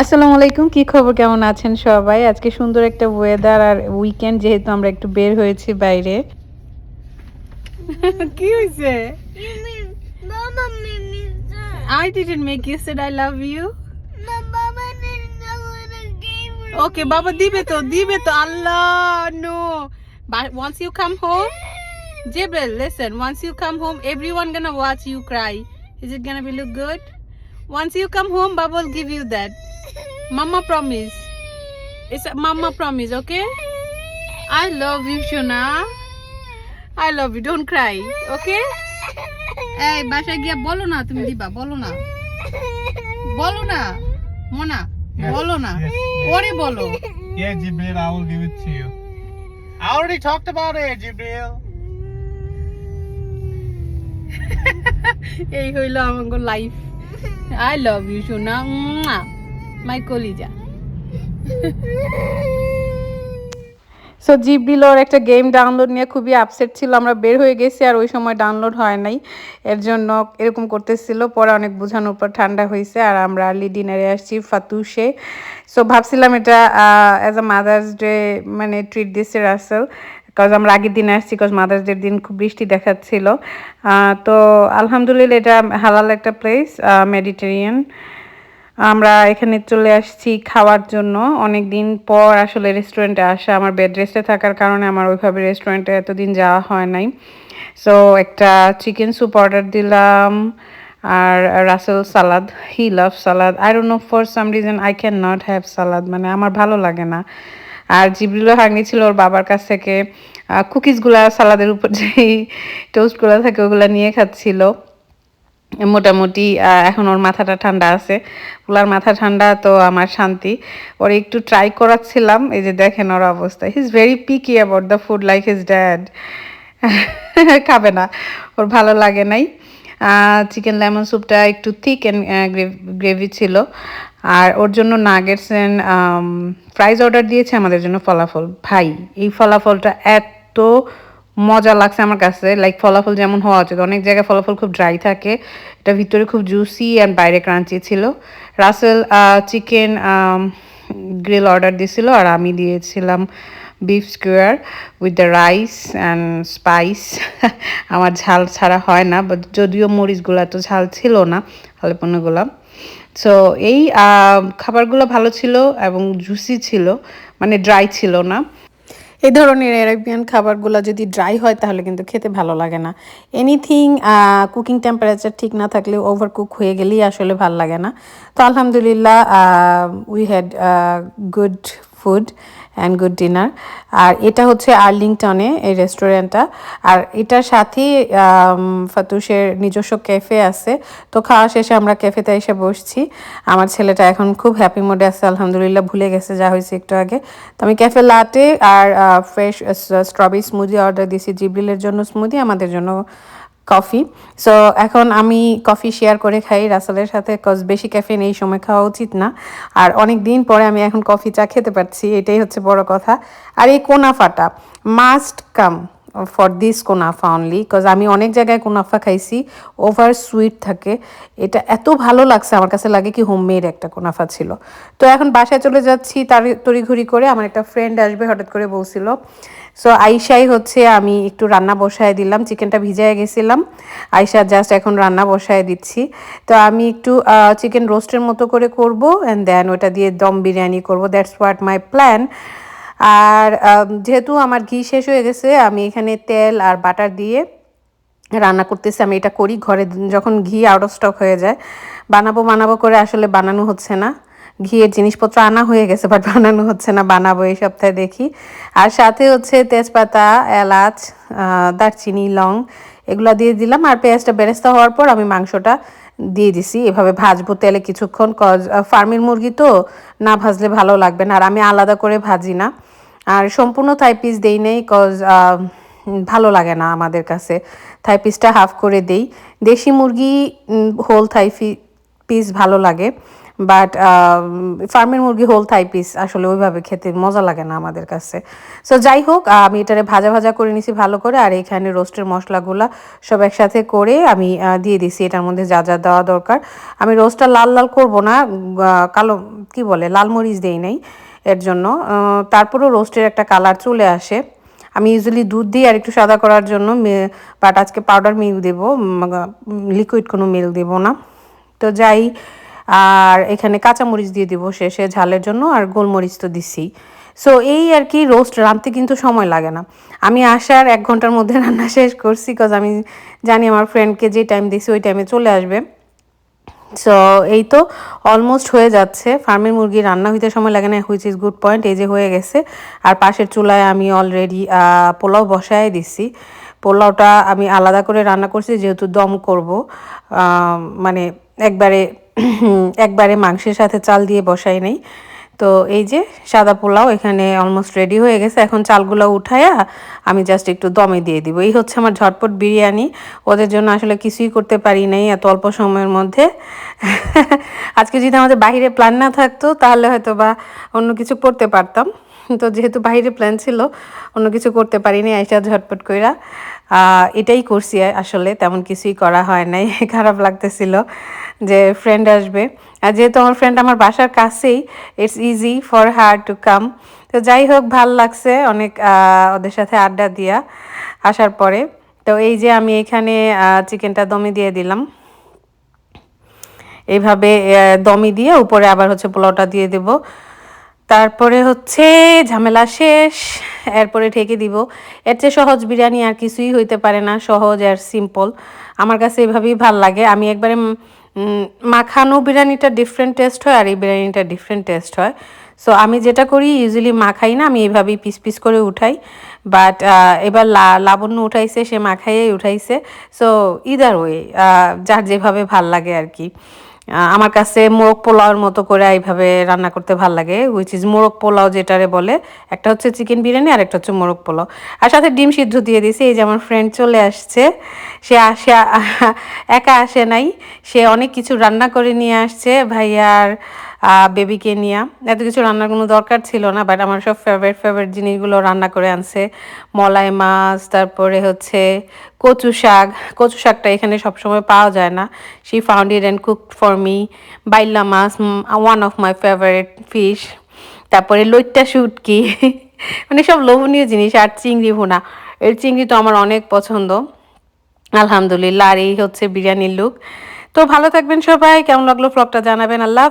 আসসালামু আলাইকুম কি খবর? কেমন আছেন সবাই? আজকে সুন্দর একটা ওয়েদার আর উইকেন্ড যেহেতু আমরা একটু বের হয়েছি বাইরে। কি হইছে? I didn't make you sad I love you okay বাবা দিবে তো দিবে তো Allah no once you come home Jibril listen once you come home everyone gonna watch you cry is it gonna be look good once you come home বাবা will give you that mama promise it's a mama promise okay I love you Shona I love you don't cry okay এই বাসায় গিয়া বলো না তুমি দিবা বলো না বলো না মোনা Yes, বলো না yes, ওরে বলো Yeah, Jibril, I will give it to you. I already talked about it, Jibril. এই হইল আমার লাইফ আই লাভ ইউ সোনা মাই কলিজা সো জিপ জিবডিলোর একটা গেম ডাউনলোড নিয়ে খুবই আপসেট ছিল। আমরা বের হয়ে গেছি আর ওই সময় ডাউনলোড হয় নাই। এর জন্য এরকম করতেছিল। পরে অনেক বোঝানোর পর ঠান্ডা হয়েছে আর আমরা আর্লি ডিনারে আসছি ফাতুসে সো ভাবছিলাম এটা অ্যাজ আ মাদার্স ডে মানে ট্রিট দিচ্ছে রাসেল বিকজ আমরা আগের দিন আসছি বিকজ মাদার্স ডের দিন খুব বৃষ্টি দেখাচ্ছিল। তো আলহামদুলিল্লাহ এটা হালাল একটা প্লেস মেডিটেরিয়ান আমরা এখানে চলে আসছি খাওয়ার জন্য। অনেক দিন পর আসলে রেস্টুরেন্টে আসা, আমার বেড রেস্টে থাকার কারণে আমার ওইভাবে রেস্টুরেন্টে এতদিন যাওয়া হয় নাই। সো একটা চিকেন স্যুপ অর্ডার দিলাম, আর Rasel salad he love salad I don't know for some reason I can not have salad মানে আমার ভালো লাগে না। আর জিবরিলও হাঙ্গি ছিল ওর বাবার কাছ থেকে কুকিজগুলা সালাদের উপর যেই টোস্টগুলো থাকে, ওগুলো নিয়ে খাচ্ছিল। মোটামুটি এখন ওর মাথাটা ঠান্ডা আছে। ওলার মাথা ঠান্ডা, তো আমার শান্তি। ওর একটু ট্রাই করাচ্ছিলাম, এই যে দেখেন ওর অবস্থা। He is very picky about the food like his dad খাবে না, ওর ভালো লাগে নাই। চিকেন লেমন স্যুপটা একটু থিক অ্যান্ড গ্রেভি ছিল। আর ওর জন্য নাগেটস অ্যান্ড ফ্রাইজ অর্ডার দিয়েছে আমাদের জন্য ফলাফল। ভাই, এই ফলাফলটা এত মজা লাগছে আমার কাছে। লাইক ফলাফল যেমন হওয়া উচিত। অনেক জায়গায় ফলাফল খুব ড্রাই থাকে। এটা ভিতরে খুব জুসি অ্যান্ড বাইরে ক্রাঞ্চি ছিল। রাসেল চিকেন গ্রিল অর্ডার দিয়েছিল আর আমি দিয়েছিলাম beef square with the rice and spice আমার ঝাল ছাড়া হয় না বাট যদিও মরিচগুলো এত ঝাল ছিল না, হালেপনাগুলো। সো এই খাবারগুলো ভালো ছিল এবং জুসি ছিল মানে ড্রাই ছিল না। এই ধরনের অ্যারাবিয়ান খাবারগুলো যদি ড্রাই হয়, তাহলে কিন্তু খেতে ভালো লাগে না। এনিথিং কুকিং টেম্পারেচার ঠিক না থাকলে ওভার কুক হয়ে গেলেই আসলে ভালো লাগে না। তো আলহামদুলিল্লাহ we had good food and good dinner আর এটা হচ্ছে আর্লিংটনে এই রেস্টুরেন্টটা। আর এটার সাথেই ফাতুসের নিজস্ব ক্যাফে আছে। তো খাওয়া শেষে আমরা ক্যাফেতে এসে বসছি। আমার ছেলেটা এখন খুব হ্যাপি মোডে আছে, আলহামদুলিল্লাহ ভুলে গেছে যা হয়েছে একটু আগে। তো আমি ক্যাফে লাটে আর ফ্রেশ স্ট্রবেরি স্মুদি অর্ডার দিয়েছি। জিবলিলের জন্য স্মুদি আমাদের জন্য কফি। সো এখন আমি কফি শেয়ার করে খাই রাসেলের সাথে কজ বেশি ক্যাফেন এই সময় খাওয়া উচিত না। আর অনেক দিন পরে আমি এখন কফি চা খেতে পারছি, এটাই হচ্ছে বড় কথা। আর এই কোনা ফাটা মাস্ট কাম ফর দিস কোনাফা অনলি বিকজ আমি অনেক জায়গায় কোনাফা খাইছি ওভার সুইট থাকে। এটা এত ভালো লাগছে, আমার কাছে লাগে কি হোমমেড একটা কোনাফা ছিল। তো এখন বাসায় চলে যাচ্ছি, তার তড়িঘড়ি করে আমার একটা ফ্রেন্ড আসবে, হঠাৎ করে বলছিল। সো আইসাই হচ্ছে, আমি একটু রান্না বসায় দিলাম চিকেনটা ভিজায় গেছিলাম। আইসা জাস্ট এখন রান্না বসায় দিচ্ছি। তো আমি একটু চিকেন রোস্টের মতো করে করব অ্যান্ড দেন ওটা দিয়ে দম বিরিয়ানি করব। দ্যাটস হোয়াট মাই প্ল্যান আর যেহেতু আমার ঘি শেষ হয়ে গেছে, আমি এখানে তেল আর বাটার দিয়ে রান্না করতেছি। আমি এটা করি ঘরে, যখন ঘি আউট অফ স্টক হয়ে যায়। বানাবো বানাবো করে আসলে বানানো হচ্ছে না। ঘিয়ের জিনিসপত্র আনা হয়ে গেছে বাট বানানো হচ্ছে না। বানাবো এই সপ্তাহে দেখি। আর সাথে হচ্ছে তেজপাতা, এলাচ দারচিনি, লং এগুলো দিয়ে দিলাম। আর পেঁয়াজটা বেরেস্তা হওয়ার পর আমি মাংসটা দিয়ে দিছি। এভাবে ভাজবো তেলে কিছুক্ষণ। ফার্মের মুরগি তো না ভাজলে ভালো লাগবে না। আর আমি আলাদা করে ভাজি না। আর সম্পূর্ণ থাই পিস দেই নেই কজ ভালো লাগে না আমাদের কাছে। থাই পিসটা হাফ করে দেই। দেশি মুরগি হোল থাই পিস ভালো লাগে। বাট ফার্মের মুরগি হোল থাই পিস আসলে ওইভাবে খেতে মজা লাগে না আমাদের কাছে। সো যাই হোক আমি এটারে ভাজা ভাজা করে নিছি ভালো করে, আর এখানে রোস্টের মশলাগুলা সব একসাথে করে আমি দিয়ে দিছি। এটার মধ্যে যা যা দেওয়া দরকার। আমি রোস্টটা লাল লাল করব না কালো, কি বলে, লাল মরিচ দেই নাই। এর জন্য। তারপরেও রোস্টের একটা কালার চলে আসে। আমি ইউজুয়ালি দুধ দিই আর একটু সাদা করার জন্য বাট আজকে পাউডার মিল্ক দেবো লিকুইড কোনো মিল্ক দেবো না। তো যাই, আর এখানে কাঁচামরিচ দিয়ে দিব শেষে ঝালের জন্য, আর গোলমরিচ তো দিছি। সো এই আর কি রোস্ট রাঁধতে কিন্তু সময় লাগে না। আমি আসার এক ঘণ্টার মধ্যে রান্না শেষ করছি বিকজ আমি জানি আমার ফ্রেন্ডকে যে টাইম দিছি, ওই টাইমে চলে আসবে। সো এই তো অলমোস্ট হয়ে যাচ্ছে। ফার্মের মুরগি রান্না হইতে সময় লাগে না হুইচ ইজ গুড পয়েন্ট এই যে হয়ে গেছে। আর পাশের চুলায় আমি অলরেডি পোলাও বসায় দিছি। পোলাওটা আমি আলাদা করে রান্না করছি, যেহেতু দম করব। মানে একবারে একবারে মাংসের সাথে চাল দিয়ে বসাই নেই। তো এই যে সাদা পোলাও এখানে অলমোস্ট রেডি হয়ে গেছে। এখন চালগুলো উঠায়া আমি জাস্ট একটু দমে দিয়ে দিব। এই হচ্ছে আমার ঝটপট বিরিয়ানি। ওদের জন্য আসলে কিছুই করতে পারি নাই এত অল্প সময়ের মধ্যে। আজকে যদি আমাদের বাইরে প্ল্যান না থাকতো, তাহলে হয়তো বা অন্য কিছু করতে পারতাম। তো যেহেতু বাইরে প্ল্যান ছিল, অন্য কিছু করতে পারিনি, আইসা ঝটপট কইরা। এটাই করছি আসলে, তেমন কিছুই করা হয় নাই। খারাপ লাগতেছিল। যে ফ্রেন্ড আসবে। আর যেহেতু আমার ফ্রেন্ড আমার বাসার কাছেই it's easy for her to come তো যাই হোক, ভালো লাগছে অনেক ওদের সাথে আড্ডা দিয়া আসার পরে। তো এই যে আমি এখানে চিকেনটা দমে দিয়ে দিলাম। এইভাবে দমি দিয়ে উপরে আবার হচ্ছে পোলাওটা দিয়ে দেব। তারপরে হচ্ছে ঝামেলা শেষ, এরপরে ঢেকে দিব। এর চেয়ে সহজ বিরিয়ানি আর কিছুই হইতে পারে না, সহজ আর সিম্পল আমার কাছে এভাবেই ভালো লাগে। আমি একবারে মাখানো বিরিয়ানিটা ডিফারেন্ট টেস্ট হয় আর এই বিরিয়ানিটা ডিফারেন্ট টেস্ট হয়। সো আমি যেটা করি ইউজুয়ালি মাখাই না, আমি এভাবেই পিস পিস করে উঠাই। বাট এবার লাবণ্য উঠাইছে, সে মাখাইয়ে উঠাইছে। সো ইদার ওয়ে যার যেভাবে ভালো লাগে আর কি। আমার কাছে মোরগ পোলাওয়ের মতো করে এইভাবে রান্না করতে ভালো লাগে উইচ ইজ মোরগ পোলাও যেটারে বলে, একটা হচ্ছে চিকেন বিরিয়ানি আর একটা হচ্ছে মোরগ পোলাও। আর সাথে ডিম সিদ্ধ দিয়ে দিয়েছি, এই যে আমার ফ্রেন্ড চলে আসছে, সে আসে একা আসে নাই, সে অনেক কিছু রান্না করে নিয়ে আসছে, ভাইয়ার বেবিকে নিয়ে। এত কিছু রান্নার কোনো দরকার ছিল না বাট আমার সব ফেভারিট ফেভারিট জিনিসগুলো রান্না করে আনছে। মলাই মাছ, তারপরে হচ্ছে কচু শাক। কচু শাকটা এখানে সবসময় পাওয়া যায় না। She found it and cook for me বাইল্লা much one of my favourite fish তারপরে লইট্টা শুটকি। মানে সব লোভনীয় জিনিস। আর চিংড়ি ভুনা। এর চিংড়ি তো আমার অনেক পছন্দ। আলহামদুলিল্লাহ, আর এই হচ্ছে বিরিয়ানির লুক তো ভালো থাকবেন সবাই। কেমন লাগল ফ্লগটা জানাবেন। আল্লাহ।